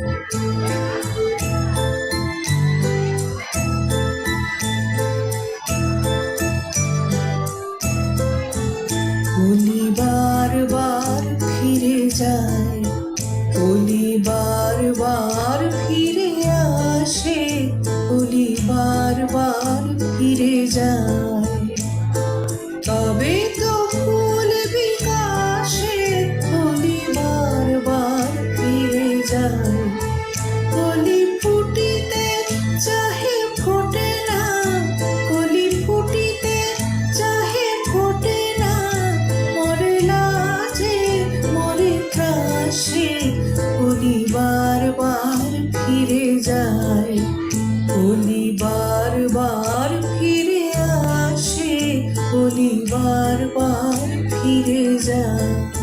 কলি বারবার ফিরে যায় কলি বারবার ফিরে আসে কলি বারবার ফিরে যায়। তবে তো ফুল বিকাশে কলি বারবার ফিরে যায়। ফিরে যায়। অলি বারবার ফিরে আসে অলি বারবার ফিরে যায়।